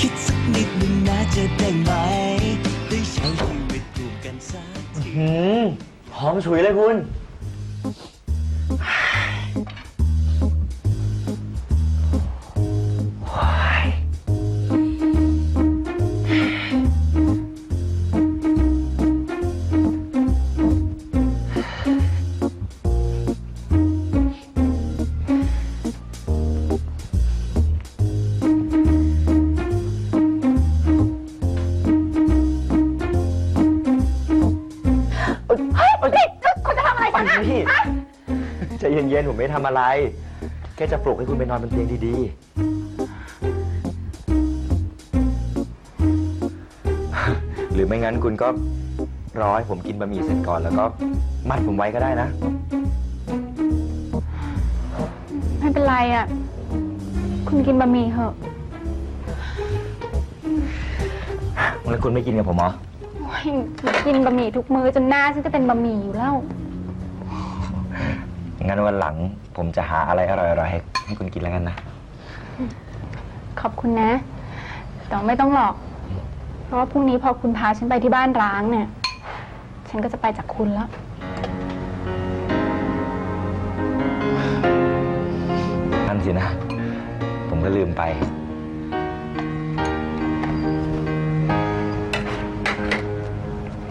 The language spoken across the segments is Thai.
คิดสักนิดหนึ่งนะจะได้ไหมได้ใช้ชีวิตร่วมกันสักที หืมหอมฉุยเลยคุณ นี่คุณจะทำอะไรฉันอะพี่ ฮะใจเย็นๆ ผมไม่ทำอะไร แค่จะปลุกให้คุณไปนอนบนเตียงดีๆ หรือไม่งั้นคุณก็รอให้ผมกินบะหมี่เสร็จก่อน แล้วก็มัดผมไว้ก็ได้นะ ไม่เป็นไรอะคุณกินบะหมี่เถอะ แล้วคุณไม่กินกับผมเหรอโอ้ ยฉันกินบะหมี่ทุกมื้อจนหน้าฉันจะเป็นบะหมี่อยู่แล้ว งั้นวันหลังผมจะหาอะไรอร่อยๆให้ให้คุณกินแล้วกันนะ ขอบคุณนะแต่ว่าไม่ต้องหรอก เพราะว่าพรุ่งนี้พอคุณพาฉันไปที่บ้านร้างเนี่ย ฉันก็จะไปจากคุณแล้ว นั่นสินะ ผมก็ลืมไป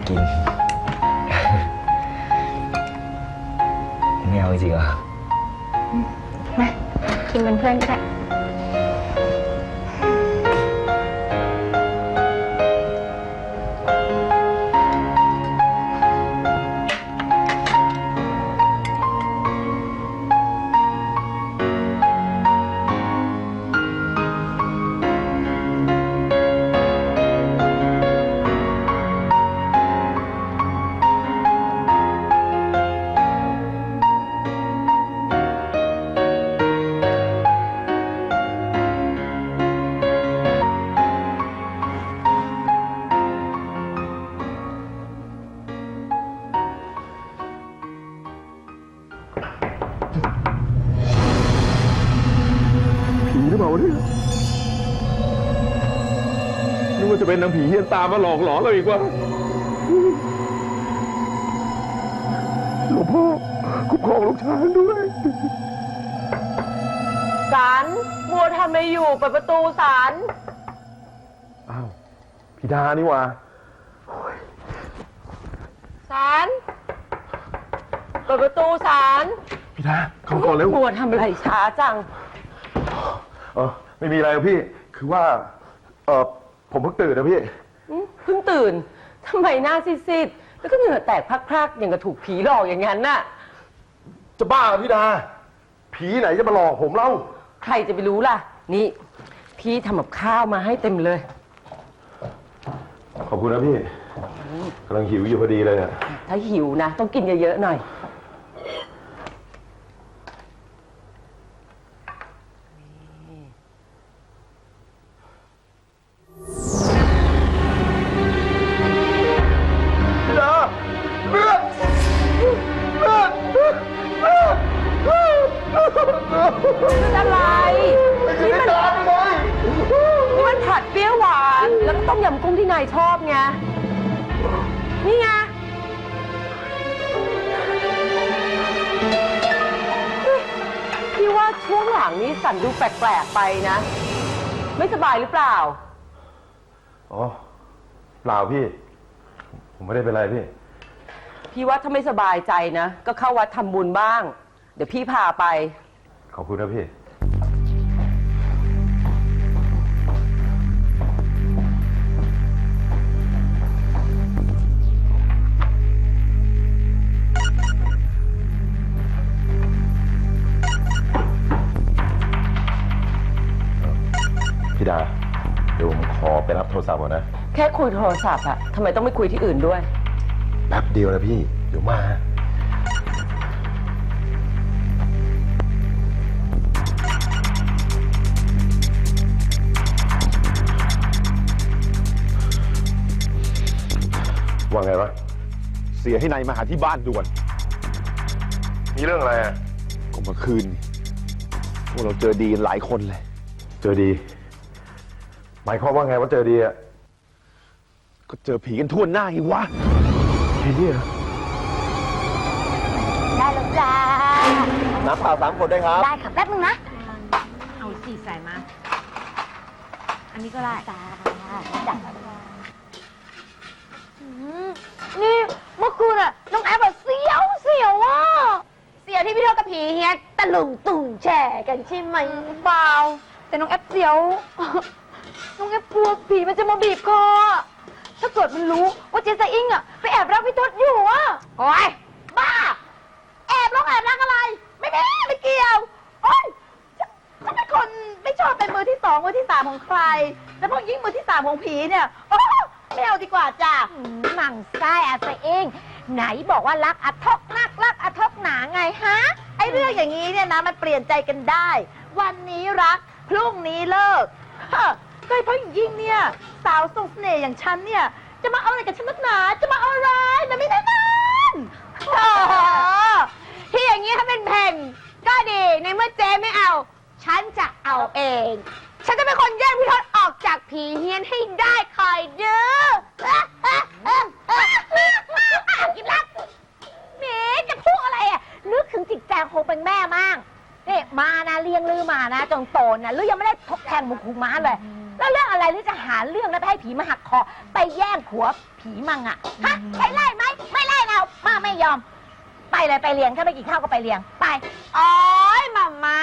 กิน ไม่เอาจริงเหรอ มา กินเป็นเพื่อนก็ได้ นี่ยนึกว่าจะเป็นนางผีเฮียนตามมาหลอกหลอนเราอีกว่าหลวงพ่อคุ้มครองลูกช้างด้วยสันมัวทำไมอยู่เปิดประตูสันอ้าวพี่ดานี่หว่าสันเปิดประตูสันพี่ดาเข้าก่อนเร็วมัวทำอะไรช้าจัง เออไม่มีอะไรหรอกพี่ คือว่า เออผมเพิ่งตื่นนะพี่ อืมเพิ่งตื่นทำไมหน้าซีดๆแล้วก็เหงื่อแตกพรักๆอย่างกับถูกผีหลอกอย่างนั้นน่ะ จะบ้าเหรอพี่ดา ผีไหนจะมาหลอกผมเล่า ใครจะไปรู้ล่ะ นี่ พี่ทำกับข้าวมาให้เต็มเลย ขอบคุณนะพี่กำลังหิวอยู่พอดีเลยอะถ้าหิวนะ ต้องกินเยอะๆหน่อย เป็นอะไรนี่มันตามไปเลยนี่มันผัดเปรี้ยวหวาน แล้วก็ต้มยำกุ้งที่นายชอบไง นี่ไงพี่ว่าช่วงหลังนี้สันดูแปลกๆไปนะ ไม่สบายหรือเปล่า อ๋อ เปล่าพี่ ผมไม่ได้เป็นไรพี่ พี่ว่าถ้าไม่สบายใจนะ ก็เข้าวัดทำบุญบ้าง เดี๋ยวพี่พาไป ขอบคุณนะพี่พี่ดาเดี๋ยวผมขอไปรับโทรศัพท์ก่อนนะ แค่คุยโทรศัพท์อะทำไมต้องไม่คุยที่อื่นด้วย แป๊บเดียวนะพี่ เดี๋ยวมา ว่าไงวะ เสียให้นายมาหาที่บ้านด่วน มีเรื่องอะไรอะก็เมื่อคืนนี่พวกเราเจอดีกันหลายคนเลย เจอดี หมายความว่าไงว่าเจอดีอะ ก็เจอผีกันทั่วหน้าอีกวะผีเนี่ยได้แล้วจ้า น้ำเปล่าสามคนได้ครับ ได้ค่ะแป๊บนึงนะ เอาสีใส่มา อันนี้ก็ได้จ้าจ้าอืม นี่เมื่อคืนอะน้องแอฟอะเสียวเสียวว่ะเสียวที่พี่โทกับผีเฮียตะลุงตุ่งแฉกันใช่ไหมเปล่าแต่น้องแอฟเสียว น้องแอฟกลัวผีมันจะมาบีบคออะถ้าเกิดมันรู้ว่าเจสอิงอะไปแอบรักพี่ทศอยู่อะโอ้ยบ้า แอบรักแอบรักอะไร ไม่ได้ไม่เกี่ยวโอ้ยฉันฉันเป็นคนไม่ชอบเป็นมือที่สองมือที่สามของใคร แล้วพอยิ่งมือที่สามของผีเนี่ยโอ้ไม่เอา ดีกว่าจ้ะหมั่งไส้อาเซเอง ไหนบอกว่ารักอัทกนักรักอัทกหนาไงฮะ ไอเรื่องอย่างนี้เนี่ยนะมันเปลี่ยนใจกันได้ วันนี้รัก พรุ่งนี้เลิกฮะก็เพราะอย่างยิ่งเนี่ยสาวทรงเสน่ห์อย่างฉันเนี่ย จะมาเอาอะไรกับฉันนักหนา จะมาเอาอะไรมันไม่แน่นอนโอ้โหที่อย่างนี้ถ้าเป็นแผ่นก็ดีในเมื่อเจ๊ไม่เอา ฉันจะเอาเอง ฉันจะเป็นคนแย่งพี่ทศออกจากผีเฮียนให้ได้คอยดูกินลักเมจะพูดอะไรอะ นึก ถึงจิตใจคงเป็นแม่มั่งนี่มานะเลี้ยงลือมานะจนโตนะลือยังไม่ได้ทบแทนมุกคูม้าเลย แล้วเรื่องอะไรลือจะหาเรื่องแล้วไปให้ผีมาหักคอ ไปแย่งผัวผีมั่งอะฮะใช่ไล่ไหมไม่ไล่เรามาไม่ยอม ไปเลยไปเรียนถ้าไม่กินข้าวก็ไปเรียนไปโอ้ยหมาม้า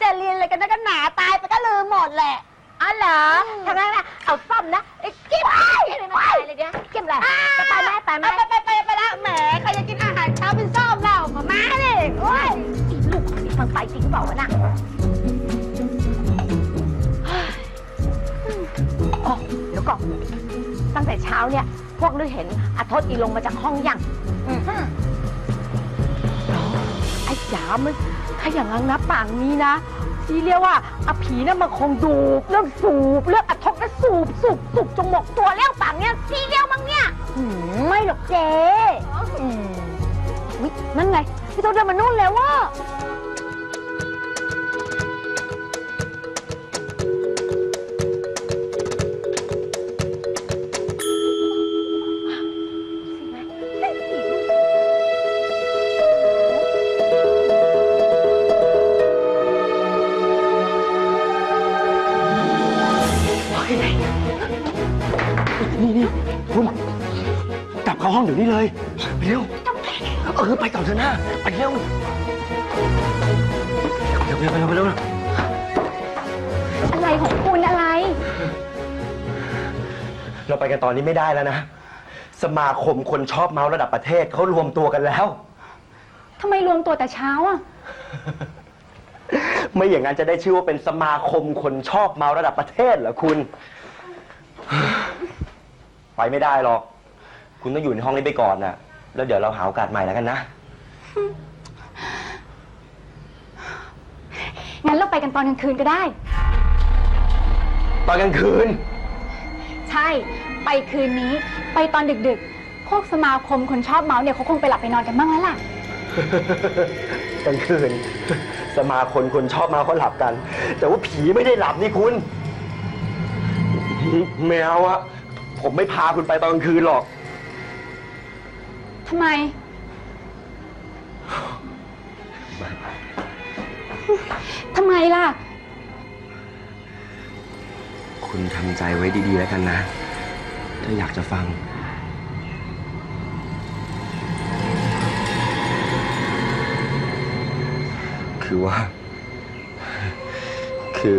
จะเรียนอะไรกันนักกันหนาตายไปก็ลืมหมดแหละอ๋อเหรอทางนั้นนะเอาซ่อมนะไอ้กิ๊บอะไรนะอะไรเนี่ยกิ๊บอะไรจะไปไหมไปไหมไปไป ไปจริงหรือเปล่าวะน่ะอ๋อเดี๋ยวก่อน ตั้งแต่เช้าเนี่ย พวกลือเห็นอาทศอีลงมาจากห้องยังอ๋อไอ้จ๋ามันถ้าอย่างนั้นนะป่างนี้นะ ที่เรียกว่าอาผีน่ะมันคงดูบเรื่องสูบเรื่องอาทศนะสูบสูบสูบจงหมกตัวแล้วป่างเนี่ยที่เรียวมั้งเนี่ยหืมไม่หรอกเจ๊อืมอุ๊ยนั่นไง พี่โตเดินมานู่นแล้วว่า เข้าห้องเดี๋ยวนี้เลย ไปเร็วเออไปต่อเถอะนะไปเร็วเร็วเร็วเร็วเร็วเร็วอะไรของคุณอะไร เราไปกันตอนนี้ไม่ได้แล้วนะ สมาคมคนชอบเมาส์ระดับประเทศเขารวมตัวกันแล้วทำไมรวมตัวแต่เช้าอะไม่อย่างนั้นจะได้ชื่อว่าเป็นสมาคมคนชอบเมาระดับประเทศเหรอคุณ ไปไม่ได้หรอก คุณต้องอยู่ในห้องนี้ไปก่อนนะแล้วเดี๋ยวเราหาโอกาสใหม่แล้วกันนะ งั้นเราไปกันตอนกลางคืนก็ได้ ตอนกลางคืน ใช่ ไปคืนนี้ ไปตอนดึกๆ พวกสมาคมคนชอบเมาส์เนี่ยเขาคงไปหลับไปนอนกันบ้างแล้วล่ะ กลางคืน สมาคมคนชอบเมาเขาหลับกัน แต่ว่าผีไม่ได้หลับนี่คุณ แมวอะผมไม่พาคุณไปตอนกลางคืนหรอก ทำไมทำไมล่ะ คุณทำใจไว้ดีๆแล้วกันนะ ถ้าอยากจะฟัง คือว่า คือ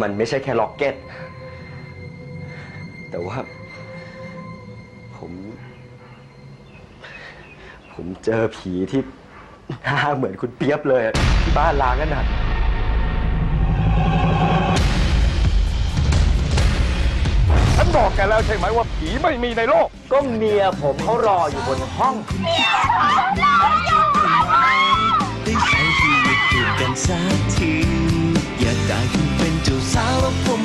มันไม่ใช่แค่ล็อกเก็ต แต่ว่า ผม ผมเจอผีที่ หน้าเหมือนคุณเปียบเลยที่บ้านล้างกันนะฉันบอกแกแล้วใช่ไหมว่าผีไม่มีในโลก ก็เมียผมเขารออยู่บนห้อง ได้ใช้ชีวิตคู่กันสักที อยากได้คุณเป็นเจ้าสาวแล้วผม